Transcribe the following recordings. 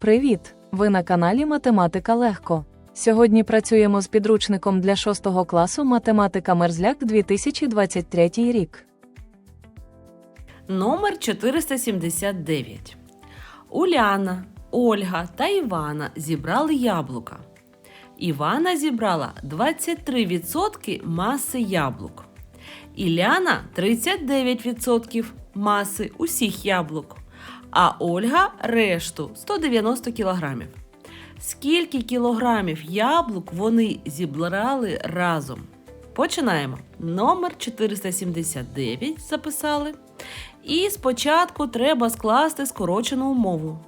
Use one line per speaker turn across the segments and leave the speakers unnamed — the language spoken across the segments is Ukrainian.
Привіт! Ви на каналі Математика Легко. Сьогодні працюємо з підручником для 6 класу Математика Мерзляк 2023 рік.
Номер 479. Уляна, Ольга та Івана зібрали яблука. Івана зібрала 23% маси яблук. Іляна 39% маси усіх яблук. А Ольга решту 190 кілограмів. Скільки кілограмів яблук вони зібрали разом? Починаємо. Номер 479 записали. І спочатку треба скласти скорочену умову.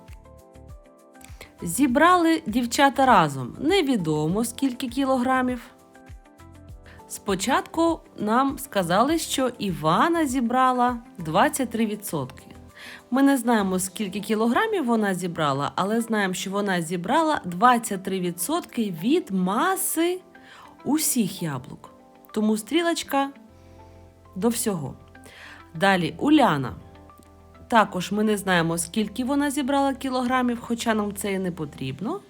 Зібрали дівчата разом. Невідомо скільки кілограмів. Спочатку нам сказали, що Івана зібрала 23%. Ми не знаємо, скільки кілограмів вона зібрала, але знаємо, що вона зібрала 23% від маси усіх яблук. Тому стрілочка до всього. Далі Уляна. Також ми не знаємо, скільки вона зібрала кілограмів, хоча нам це і не потрібно.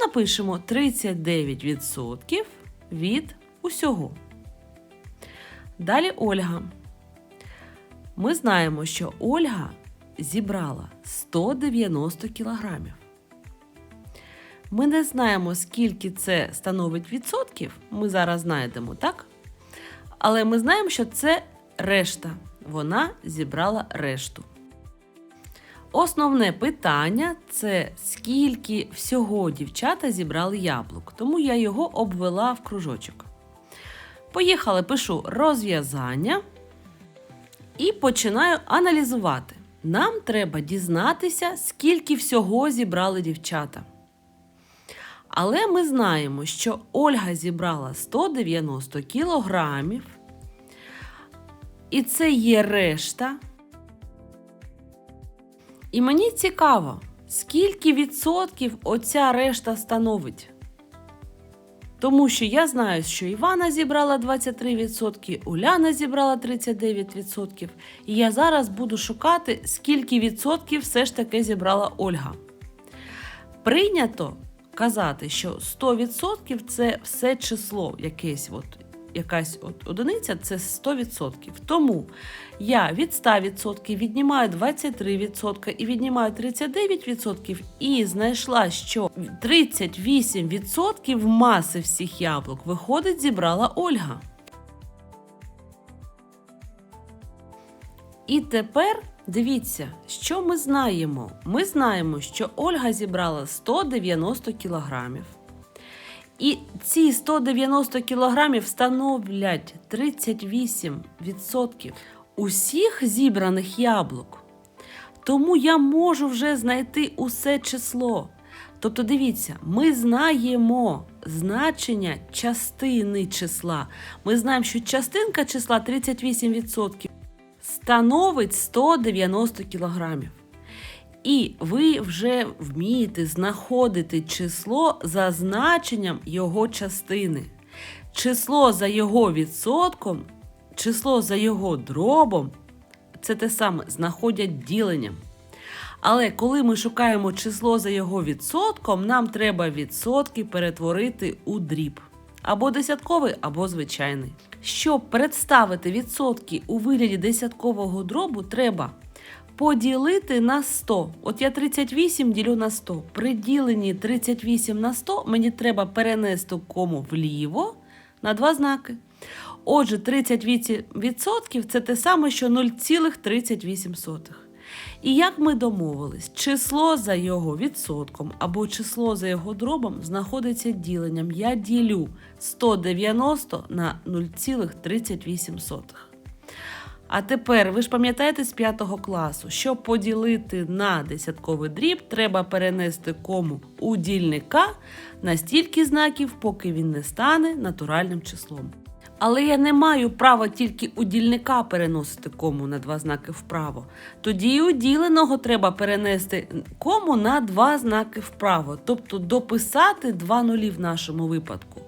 Напишемо 39% від усього. Далі Ольга. Ми знаємо, що Ольга зібрала 190 кілограмів. Ми не знаємо, скільки це становить відсотків. Ми зараз знайдемо, так? Але ми знаємо, що це решта. Вона зібрала решту. Основне питання це скільки всього дівчата зібрали яблук, тому я його обвела в кружочок. Поїхали, пишу розв'язання і починаю аналізувати. Нам треба дізнатися, скільки всього зібрали дівчата. Але ми знаємо, що Ольга зібрала 190 кілограмів. І це є решта. І мені цікаво, скільки відсотків оця решта становить. Тому що я знаю, що Івана зібрала 23%, Уляна зібрала 39%. І я зараз буду шукати, скільки відсотків все ж таки зібрала Ольга. Прийнято казати, що 100% це все число якесь. От, якась от одиниця це 100%. Тому я від 100% віднімаю 23% і віднімаю 39% і знайшла, що 38% маси всіх яблук виходить, зібрала Ольга. І тепер дивіться, що ми знаємо. Ми знаємо, що Ольга зібрала 190 кілограмів. І ці 190 кілограмів становлять 38% усіх зібраних яблук. Тому я можу вже знайти усе число. Тобто, дивіться, ми знаємо значення частини числа. Ми знаємо, що частинка числа 38% становить 190 кілограмів. І ви вже вмієте знаходити число за значенням його частини. Число за його відсотком, число за його дробом це те саме знаходять діленням. Але коли ми шукаємо число за його відсотком, нам треба відсотки перетворити у дріб. Або десятковий, або звичайний. Щоб представити відсотки у вигляді десяткового дробу, треба поділити на 100. От я 38 ділю на 100. При діленні 38 на 100 мені треба перенести кому вліво на два знаки. Отже, 38% це те саме, що 0,38. І як ми домовились, число за його відсотком або число за його дробом знаходиться діленням. Я ділю 190 на 0,38. А тепер ви ж пам'ятаєте з 5 класу, щоб поділити на десятковий дріб, треба перенести кому у дільника на стільки знаків, поки він не стане натуральним числом. Але я не маю права тільки у дільника переносити кому на два знаки вправо. Тоді і у діленого треба перенести кому на два знаки вправо, тобто дописати два нулі в нашому випадку.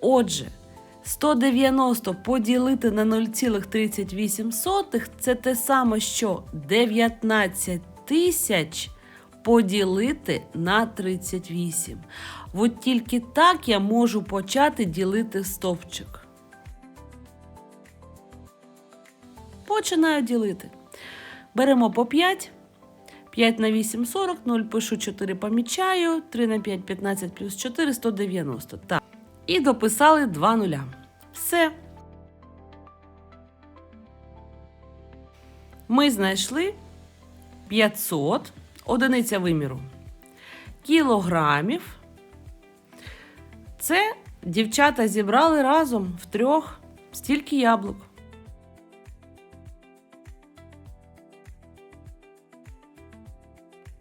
Отже, 190 поділити на 0,38 це те саме, що 19 тисяч поділити на 38. От тільки так я можу почати ділити стовпчик. Починаю ділити. Беремо по 5. 5 на 8 40, 0 пишу 4 помічаю, 3 на 5 15 плюс 4 190. Так. І дописали 2 нуля. Все. Ми знайшли 500 одиниця виміру кілограмів. Це дівчата зібрали разом втрьох стільки яблук.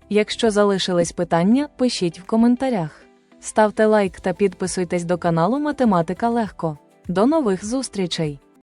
Якщо залишились питання, пишіть в коментарях. Ставте лайк та підписуйтесь до каналу Математика Легко. До нових зустрічей!